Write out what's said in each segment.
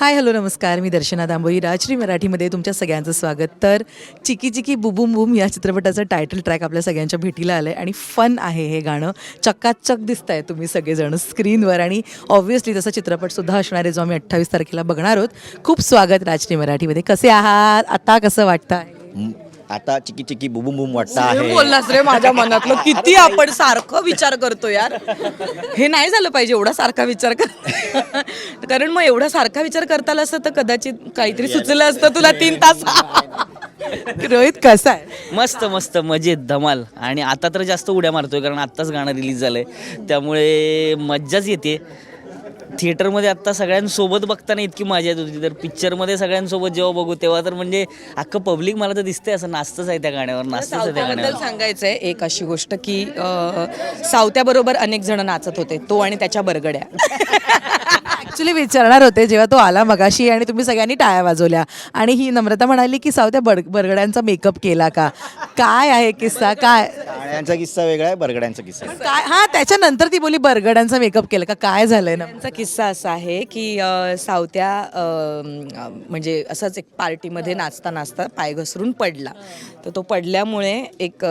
Hi hello नमस्कार. मी दर्शना दांबोई राजश्री मराठीमध्ये तुमच्या सगळ्यांचं स्वागत. तर चिकी चिकी बुबुम बुम या चित्रपटाचं टायटल ट्रॅक आपल्या सगळ्यांच्या भेटीला आलं आहे आणि फन आहे हे गाणं. चक्काचक दिसत आहे तुम्ही सगळेजण स्क्रीनवर आणि ऑब्व्हियसली तसा चित्रपटसुद्धा असणार आहे जो आम्ही अठ्ठावीस तारखेला बघणार आहोत. खूप स्वागत राजश्री मराठीमध्ये. कसे आहात? आता कसं वाटतं आहे आता चिकी चिकी बुबुम बुम वाटतं आहे. बोललास रे माझ्या मनातलं. किती आपण सारखं विचार करतो यार. हे नाही झालं पाहिजे एवढा सारखा विचार कर. कारण मग एवढा सारखा विचार करता आला असतं तर कदाचित काहीतरी सुचलं असतं तुला तीन तास. रोहित कसा आहे? मस्त मस्त मजेत धमाल. आणि आता तर जास्त उड्या मारतोय कारण आत्ताच गाणं रिलीज झालंय. त्यामुळे मज्जाच येते. थिएटरमध्ये आत्ता सगळ्यांसोबत बघताना इतकी मजा येत होती. तर पिक्चरमध्ये सगळ्यांसोबत जेव्हा बघू तेव्हा तर म्हणजे अख्खं पब्लिक मला तर दिसतंय असं नाचतंच आहे त्या गाण्यावर नाचतंच आहे त्या गाण्यावर. सांगायचंय एक अशी गोष्ट की अं, सावत्याबरोबर अनेक जण नाचत होते तो आणि त्याच्या बरगड्या. ॲक्च्युली विचारणार होते जेव्हा तो आला मगाशी आणि तुम्ही सगळ्यांनी टाळ्या वाजवल्या. आणि ही नम्रता म्हणाली की सावत्या बड बरगड्यांचा मेकअप केला का? काय आहे किस्सा? काय? टाळ्यांचा किस्सा वेगळा आहे बरगड्यांचा किस्सा वेगळा. काय हा त्याच्यानंतर ती बोली बरगड्यांचा मेकअप केला का? काय झालंय ना त्यांचा किस्सा असा आहे की अ, सावत्या अ, अ, म्हणजे असंच एक पार्टीमध्ये नाचता नाचता पाय घसरून पडला. तर तो पडल्यामुळे एक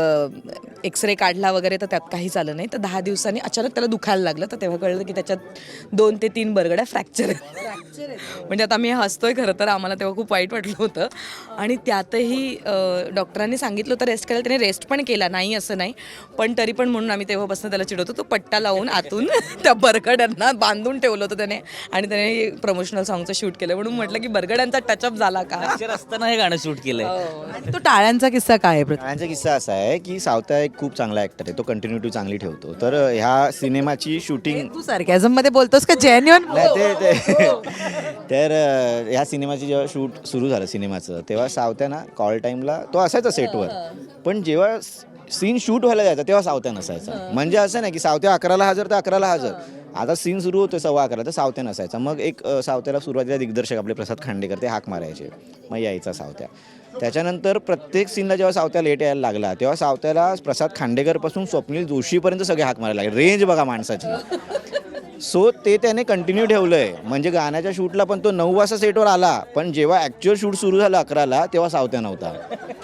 एक्सरे काढला वगैरे तर त्यात काही झालं नाही. तर दहा दिवसांनी अचानक त्याला दुखायला लागलं. तर तेव्हा कळलं की त्याच्यात दोन ते तीन बरगड्या फ्रॅक्चर आहेत. म्हणजे आता मी हसतोय खरं तर आम्हाला तेव्हा खूप वाईट वाटलं होतं. आणि त्यातही अ, डॉक्टरांनी सांगितलं होतं रेस्ट करायला त्याने रेस्ट पण केला. नाही असं नाही. पण तरी पण म्हणून आम्ही तेव्हापासून त्याला चिडवतो. तो पट्टा लावून आतून त्या बरगड्यांना बांधून ठेवलं होतं त्याने. आणि त्याने प्रमोशनल सॉंगचं शूट केलं. म्हणून म्हटलं की बरगड्यांचा टचअप झाला का? असताना हे गाणं शूट केलंय. आणि तो टाळ्यांचा किस्सा काय? टाळ्यांचा किस्सा असा आहे की सावता एक खूप चांगला ॲक्टर आहे. तो कंटिन्युटी चांगली ठेवतो. तर ह्या सिनेमाची शूटिंग तू sarcasm मध्ये बोलतोस का? जेन्युअन नाही ते तर ह्या सिनेमाची जेव्हा शूट सुरू झालं सिनेमाचं तेव्हा सावत्या ना कॉल टाईमला तो असायचा सेटवर पण जेव्हा सीन शूट व्हायला जायचा तेव्हा सावत्या नसायचा. म्हणजे असं नाही की सावत्या अकराला हजर तर अकराला हजर. आता सीन सुरू होतो सव्वा अकरा तर सावत्या नसायचा. मग एक अ, सावत्याला सुरुवातीला दिग्दर्शक आपले प्रसाद खांडेकर ते हाक मारायचे. मग यायचा सावत्या त्याच्यानंतर प्रत्येक सीनला जेव्हा सावत्या लेट यायला लागला तेव्हा सावत्याला प्रसाद खांडेकरपासून स्वप्नील जोशीपर्यंत सगळे हाक मारायला लागले. रेंज बघा माणसाची. सो ते त्याने कंटिन्यू ठेवलं आहे म्हणजे गाण्याच्या शूटला पण तो नऊ वाजता सेटवर आला. पण जेव्हा ॲक्च्युअल शूट सुरू झालं अकराला तेव्हा सावत्या नव्हता.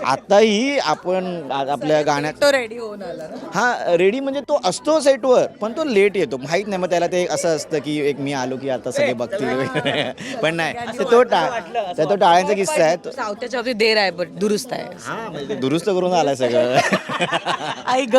आताही आपण आ- आपल्या गाण्यात तो रेडी होऊन आला ना. हा रेडी म्हणजे तो असतो सेटवर पण तो लेट येतो. माहीत नाही मग त्याला ते असं असतं की एक मी आलो की आता सगळे बघतील वगैरे. पण नाही ते तो टा तर तो टाळ्यांचा किस्सा आहे. तो- सावत्याच्या बाबतीत देर आहे बट दुरुस्त आहे. हा म्हणजे दुरुस्त करून आलाय सगळं. आई ग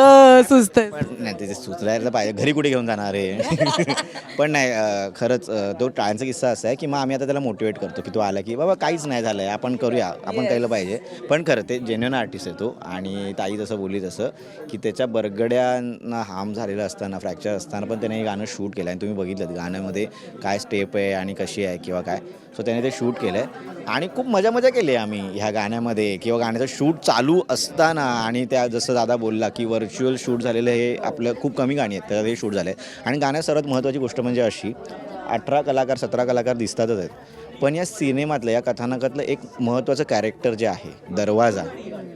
सुस्त पण नाही ते सुचरायला पाहिजे. घरी कुठे घेऊन जाणार आहे? पण नाही अं, खरंच अं, तो टाळ्यांचा किस्सा असा आहे की मग आम्ही आता त्याला मोटिवेट करतो की तो आला की बाबा काहीच नाही झालं आहे आपण करूया. आपण केलं पाहिजे. पण खरं ते जेन्युन आर्टिस्ट आहे तो. आणि ताई जसं बोलली तसं की त्याच्या बरगड्यांना हार्म झालेलं असताना फ्रॅक्चर असताना पण त्याने हे गाणं शूट केलं आणि तुम्ही बघितलं गाण्यामध्ये काय स्टेप आहे आणि कशी आहे किंवा काय. सो त्याने ते शूट केलं आहे आणि खूप मजा मजा केली आहे आम्ही ह्या गाण्यामध्ये. किंवा गाण्याचं शूट चालू असताना आणि त्या जसं दादा बोलला की व्हर्च्युअल शूट झालेलं हे आपलं खूप कमी गाणी आहेत त्याच्यात हे शूट झालं आहे आणि गाण्यात सर्वात महत्त्वाची गोष्ट म्हणजे अशी अठरा कलाकार सतरा कलाकार दिसतातच आहेत. पण या सिनेमातलं या कथानकातलं एक महत्त्वाचं कॅरेक्टर जे आहे दरवाजा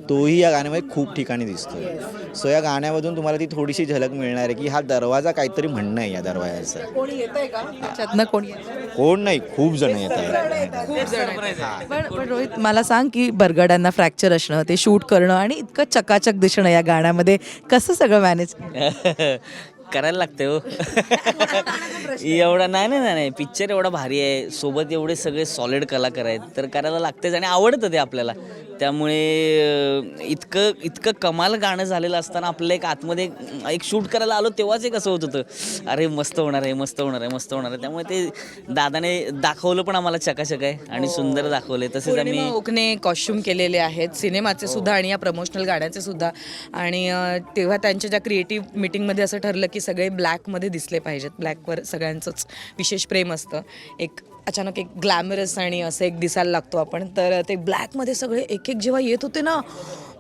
तोही या गाण्यामध्ये खूप ठिकाणी दिसतो सो या गाण्यामधून तुम्हाला ती थोडीशी झलक मिळणार आहे की हा दरवाजा काहीतरी म्हणणं आहे या दरवाजाचं. कोणी येतंय का? त्याच्यातनं कोणी येतंय? कोण नाही खूप जण येत आहेत पण पण रोहित मला सांग की बरगड्यांना फ्रॅक्चर असणं ते शूट करणं आणि इतकं चकाचक दिसणं या गाण्यामध्ये कसं सगळं मॅनेज करायला लागते हो. एवढा नाही नाही नाही, नाही. पिक्चर एवढा भारी आहे. सोबत एवढे सगळे सॉलिड कलाकार आहेत. तर करायला लागतेच आणि आवडतं ते आपल्याला. त्यामुळे इतकं इतकं कमाल गाणं झालेलं असताना आपलं एक आतमध्ये एक- शूट करायला आलो तेव्हाच एक असं होत होतं. अरे मस्त होणार आहे मस्त होणार आहे मस्त होणार आहे. त्यामुळे ते दादाने दाखवलं पण आम्हाला चकाचक आहे आणि सुंदर दाखवले तसेच आम्ही ओकने कॉस्ट्युम केलेले आहेत. सिनेमाचे सुद्धा आणि या प्रमोशनल गाण्याचे सुद्धा. आणि तेव्हा त्यांच्या ज्या क्रिएटिव्ह मिटिंगमध्ये असं ठरलं की सगळे ब्लॅकमध्ये दिसले पाहिजेत. ब्लॅकवर सगळ्यांचंच विशेष प्रेम असतं. एक अचानक एक ग्लॅमरस आणि असं एक दिसायला लागतो आपण. तर ते ब्लॅकमध्ये सगळे एक एक जेव्हा येत होते ना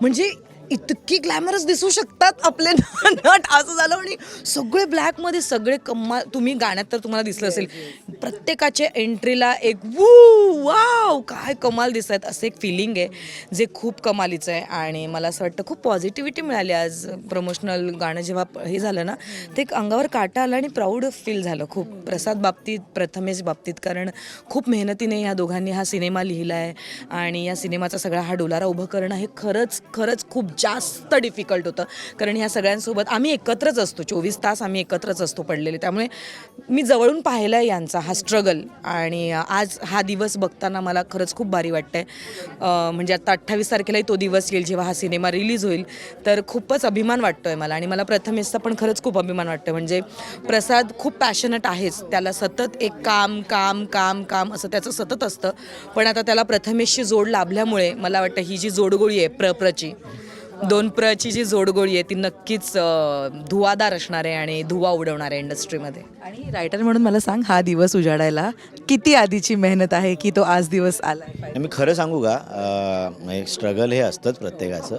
म्हणजे इतकी ग्लॅमरस दिसू शकतात आपले नट. असं झालं आणि सगळे ब्लॅकमध्ये सगळे कम्मा तुम्ही गाण्यात तर तुम्हाला दिसलं असेल. प्रत्येकाच्या एंट्रीला एक वू वाव काय कमाल दिसत. आहेत असं एक फिलिंग आहे जे खूप कमालीचं आहे. आणि मला असं वाटतं खूप पॉझिटिव्हिटी मिळाली आज प्रमोशनल गाणं जेव्हा हे झालं ना ते एक अंगावर काटा आला आणि प्राऊड फील झालं खूप. प्रसाद बाबतीत प्रथमेश बाबतीत. कारण खूप मेहनतीने ह्या दोघांनी हा सिनेमा लिहिला आहे आणि या सिनेमाचा सगळा हा डोलारा उभं करणं हे खरंच खरंच खूप जास्त डिफिकल्ट होतं. कारण ह्या सगळ्यांसोबत आम्ही एकत्रच असतो. चोवीस तास आम्ही एकत्रच असतो पडलेले. त्यामुळे मी जवळून पाहिला आहे यांचा हा स्ट्रगल आणि आज हा दिवस बघताना मला खरंच खूप भारी वाटतंय. म्हणजे आता अठ्ठावीस तारखेलाही तो दिवस येईल जेव्हा हा सिनेमा रिलीज होईल. तर खूपच अभिमान वाटतोय मला. आणि मला प्रथमेशचा पण खरंच खूप अभिमान वाटतोय. म्हणजे प्रसाद खूप पॅशनेट आहेच. त्याला सतत एक काम काम काम काम असं त्याचं सतत असतं. पण आता त्याला प्रथमेशची जोड लाभल्यामुळे मला वाटतं ही जी जोडगोळी आहे प्र प्रची दोन प्रची जी जोडगोळी आहे ती नक्कीच धुवादार असणार आहे आणि धुवा उडवणार आहे इंडस्ट्रीमध्ये. आणि रायटर म्हणून मला सांग हा दिवस उजाडायला किती आधीची मेहनत आहे की तो आज दिवस आलाय? मी खरं सांगू का? स्ट्रगल हे असतंच प्रत्येकाचं.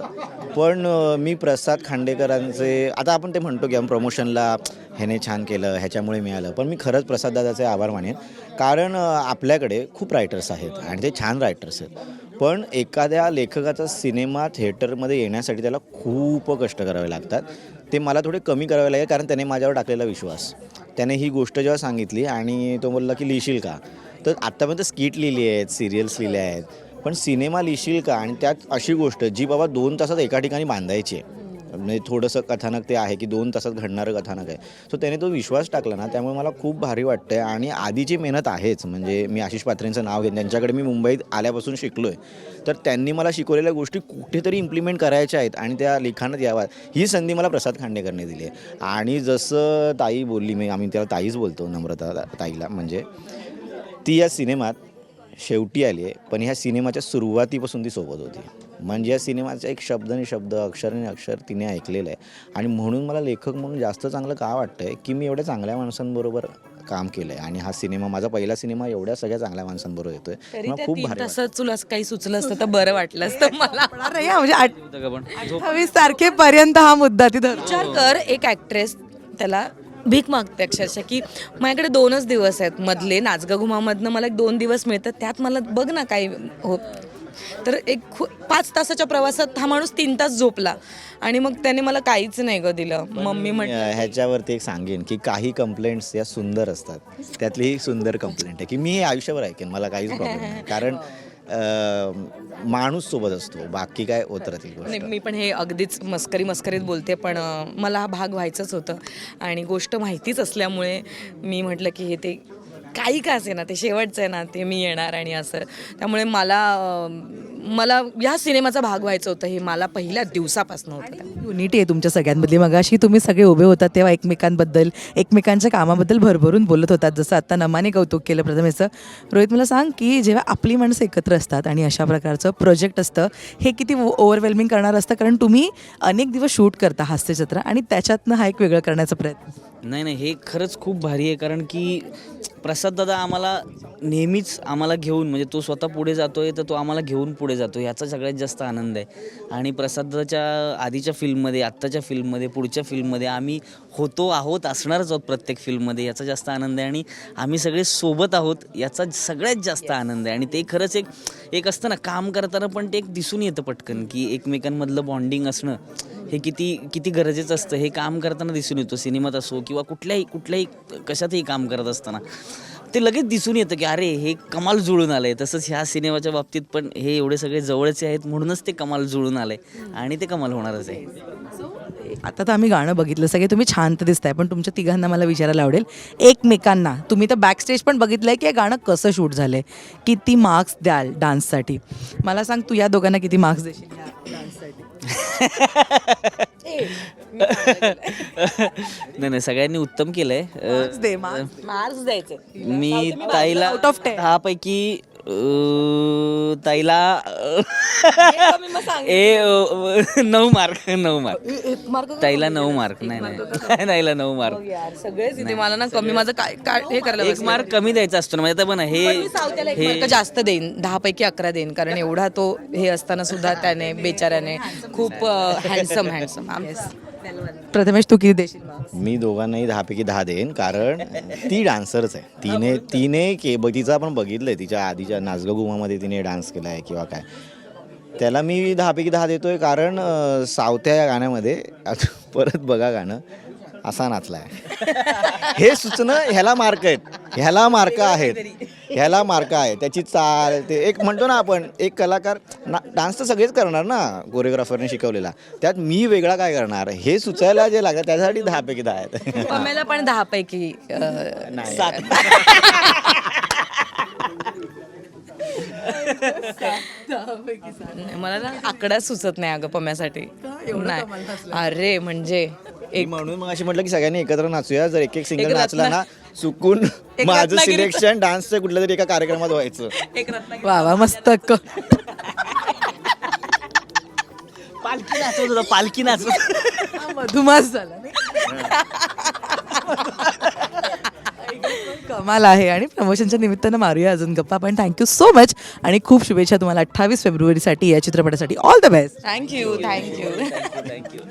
पण मी प्रसाद खांडेकरांचे आता आपण ते म्हणतो की आम्ही प्रमोशनला ह्याने छान केलं ह्याच्यामुळे मिळालं. पण मी खरंच प्रसाद दादाचे आभार मानेन. कारण आपल्याकडे खूप रायटर्स आहेत आणि ते छान रायटर्स आहेत. पण एखाद्या लेखकाचा सिनेमा थिएटरमध्ये येण्यासाठी त्याला खूप कष्ट करावे लागतात. ते मला थोडे कमी करावे लागेल कारण त्याने माझ्यावर टाकलेला विश्वास. त्याने ही गोष्ट जेव्हा सांगितली आणि तो बोलला की लिहिशील का? तर आत्तापर्यंत स्किट लिहिली आहेत सिरियल्स लिहिल्या आहेत. पण सिनेमा लिहिशील का? आणि त्यात अशी गोष्ट जी बाबा दोन तासात एका ठिकाणी बांधायची आहे. म्हणजे थोडंसं कथानक ते आहे की दोन तासात घडणारं कथानक आहे. सो त्याने तो विश्वास टाकला ना त्यामुळे मला खूप भारी वाटतं आहे आणि आधीची मेहनत आहेच. म्हणजे मी आशिष पात्रेंचं नाव घेईन त्यांच्याकडे मी मुंबईत आल्यापासून शिकलो आहे तर त्यांनी मला शिकवलेल्या गोष्टी कुठेतरी इम्प्लिमेंट करायच्या आहेत आणि त्या लिखाणात याव्यात. ही संधी मला प्रसाद खांडेकरने दिली आहे. आणि जसं ताई बोलली मी आम्ही त्याला ताईच बोलतो नम्रता ताईला. म्हणजे ती या सिनेमात शेवटी आली आहे पण ह्या सिनेमाच्या सुरुवातीपासून ती सोबत होती. म्हणजे या सिनेमाचा एक शब्द आणि शब्द अक्षर आणि अक्षर तिने ऐकलेलं आहे. आणि म्हणून मला लेखक म्हणून जास्त चांगलं का वाटतं आहे की मी एवढ्या चांगल्या माणसांबरोबर काम केलं आहे आणि हा सिनेमा माझा पहिला सिनेमा एवढ्या सगळ्या चांगल्या माणसांबरोबर येतोय. मला खूप भारी तुला असं काही सुचलं असतं तर बरं वाटलं असतं मला. नाही हा, म्हणजे आठ- होतं का पण? अठ्ठावीस तारखेपर्यंत हा मुद्दा ती धरू विचार कर एक ॲक्ट्रेस त्याला भीक मागते अक्षरशः की माझ्याकडे दोनच दिवस आहेत मधले नाचगा घुमामधनं मला एक दोन दिवस मिळतात त्यात मला बघ ना काय हो. तर एक खू पाच तासाच्या प्रवासात हा माणूस तीन तास झोपला आणि मग त्याने मला काहीच नाही ग दिलं. मम्मी म्हण अं, ह्याच्यावरती एक सांगेन की काही कंप्लेंट्स या सुंदर असतात. त्यातली ही सुंदर कंप्लेंट आहे की मी आयुष्यभर ऐकेन मला काहीच प्रॉब्लेम नाही. कारण माणूस सोबत असतो. बाकी काय उतरतील नाही मी पण हे अगदीच मस्करी मस्करीत बोलते पण मला हा भाग व्हायचाच होतं. आणि गोष्ट माहितीच असल्यामुळे मी म्हटलं की हे ते काही का असे ना ते शेवटचं आहे ना ते मी येणार आणि असं. त्यामुळे मला मला या सिनेमाचा भाग व्हायचं होतं हे मला पहिल्या दिवसापासून होतं. युनिटी आहे तुमच्या सगळ्यांमधली. मग अशी तुम्ही सगळे उभे होतात तेव्हा एकमेकांबद्दल एकमेकांच्या कामाबद्दल भरभरून बोलत होतात. जसं आता नमाने कौतुक केलं प्रथमेचं रोहित मला सांग की जेव्हा आपली माणसं एकत्र असतात आणि अशा प्रकारचं प्रोजेक्ट असतं हे किती ओव्हरवेल्मिंग करणार असतं? कारण तुम्ही अनेक दिवस शूट करता हास्यचित्र आणि त्याच्यातनं हा एक वेगळं करण्याचा प्रयत्न. नाही नाही हे खरंच खूप भारी आहे कारण की प्रसाद दादा आम्हाला नेहमीच आम्हाला घेऊन म्हणजे तो स्वतः पुढे जातोय तर तो आम्हाला घेऊन पुढे जातो याचा सगळ्यात जास्त आनंद आहे. आणि प्रसाद दादाच्या आधीच्या फिल्ममध्ये आत्ताच्या फिल्ममध्ये पुढच्या फिल्ममध्ये आम्ही होतो आहोत असणारच आहोत प्रत्येक फिल्ममध्ये याचा जास्त आनंद आहे. आणि आम्ही सगळे सोबत आहोत याचा सगळ्यात जास्त आनंद आहे. आणि ते खरंच एक एक असतं ना काम करताना पण ते एक दिसून येतं पटकन की एकमेकांमधलं बॉन्डिंग असणं हे किती किती गरजेचं असतं हे काम करताना दिसून येतो सिनेमात असो किंवा कुठल्याही कुठल्याही कशातही काम करत असताना ते लगेच दिसून येतं की अरे हे कमाल जुळून आलं आहे तसंच ह्या सिनेमाच्या बाबतीत पण हे एवढे सगळे जवळचे आहेत म्हणूनच ते कमाल जुळून आलं आहे आणि ते कमाल होणारच आहे. आता तर आम्ही गाणं बघितलं. सगळे तुम्ही छान तर दिसताय पण तुमच्या तिघांना मला विचारायला आवडेल. एकमेकांना. तुम्ही तर बॅक स्टेज पण आहे की हे गाणं कसं शूट झालं आहे किती मार्क्स द्याल डान्ससाठी मला सांग तू या दोघांना किती मार्क्स देशील? नाही नाही सगळ्यांनी उत्तम केलंय Marks दे, marks. मार्क्स द्यायचे मी ताईला. दहापैकी अं, ताईला ए नऊ मार्क नऊ मार्क. ताईला नऊ मार्क. नाही नाही. ताईला नऊ मार्क. यार सगळेच इथे मला ना कमी माझं काय काय हे करायला एक मार्क कमी द्यायचा असतो ना म्हणजे पण हे मार्क जास्त देईन. दहा पैकी अकरा देईन कारण एवढा तो हे असताना सुद्धा त्याने बेचाऱ्याने खूप हँडसम हँडसम प्रथमेश तू किती देशील? मी दोघांनाही दहापैकी दहा देईन कारण ती डान्सरच आहे. तिने तिने के ब पण आपण बघितलंय. तिच्या आधीच्या नाचगगुमामध्ये तिने डान्स केला आहे किंवा काय. त्याला मी दहापैकी दहा देतोय कारण अं, सावत्या या गाण्यामध्ये परत बघा गाणं असा नाचलाय. हे सुचणं ह्याला मार्क आहेत. ह्याला मार्क आहेत. ह्याला मार्क आहे त्याची चाल ते एक म्हणतो ना आपण एक कलाकार ना डान्स तर सगळेच करणार ना कोरिओग्राफरने शिकवलेला. त्यात मी वेगळा काय करणार? हे सुचायला जे लागतं त्यासाठी दहापैकी दहा आहेत. पमेला पण दहा पैकी नाही. मला ना आकडा सुचत नाही अगं पम्यासाठी. नाही. अरे म्हणजे एक म्हणून मग अशी म्हटलं की सगळ्यांनी एकत्र नाचूया. जर एक एक सिंगल नाचला ना चुकून माझं सिलेक्शन डान्सचं कुठल्या तरी एका कार्यक्रमात व्हायचं. एक रत्नागिरी वा वा मस्त क- पालखी नाचवत होता पालखी नाचवत हा मधुमास झाला. नाही? कमाल आहे आणि प्रमोशनच्या निमित्तानं मारूया अजून गप्पा. पण थँक्यू सो मच आणि खूप शुभेच्छा तुम्हाला अठ्ठावीस फेब्रुवारीसाठी या चित्रपटासाठी. All the best thank you thank you thank you